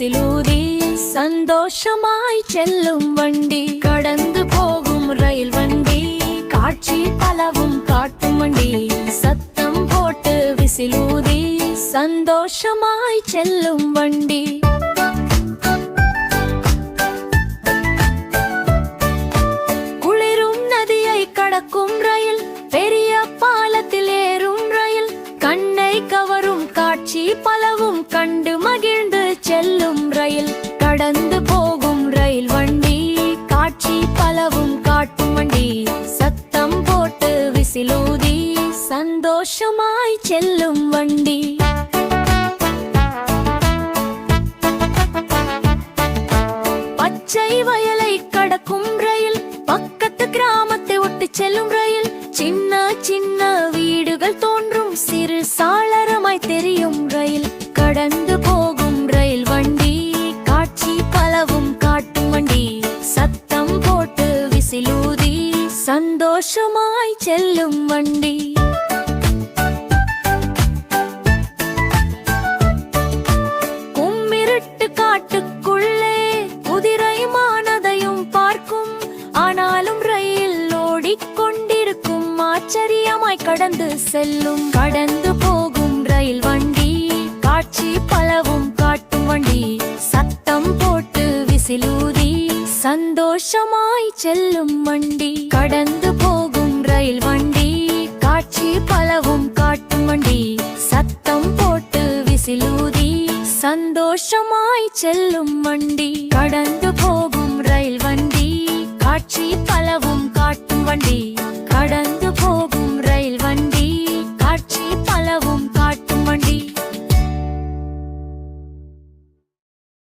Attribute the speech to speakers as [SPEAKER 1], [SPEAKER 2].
[SPEAKER 1] காட்டும் சந்தோஷமாய் செல்லும் வண்டி. கடந்து போகும் ரயில் வண்டி காட்சி பலவும் காட்டும் வண்டி. சத்தம் போட்டு விசிலூதி சந்தோஷமாய் செல்லும் வண்டி. குளிரும் நதியை கடக்கும் ரயில் பெரிய செல்லும் கடந்து போகும் ரயில் வண்டி காட்சி பலவும் காட்டும் வண்டி சத்தம் போட்டு விசிலூதி சந்தோஷமாய் செல்லும் வண்டி. பச்சை வயலை கடக்கும் ரயில் பக்கத்து கிராமத்தை ஒட்டி செல்லும் ரயில் சின்ன சின்ன வீடுகள் தோன்றும் சிறு சாளரமாய் தெரியும் ரயில் கடந்து போ சந்தோஷமாய் செல்லும் வண்டி. கும்மிருட்டு காட்டுக்குள்ளே குதிரை மானதையும் பார்க்கும். ஆனாலும் ரயில் ஓடிக்கொண்டிருக்கும். ஆச்சரியமாய் கடந்து செல்லும். கடந்து போகும் ரயில் வண்டி. காட்சி பலவும் காட்டும் வண்டி. சத்தம் போட்டு விசிலூதி. சந்தோஷமாய் செல்லும் வண்டி. கடந்து ரயில் வண்டி காட்சி பலவும் காட்டும் வண்டி. சத்தம் போட்டு விசிலூதி சந்தோஷமாய் செல்லும் வண்டி. கடந்து போகும் ரயில் வண்டி காட்சி பலவும் காட்டும் வண்டி.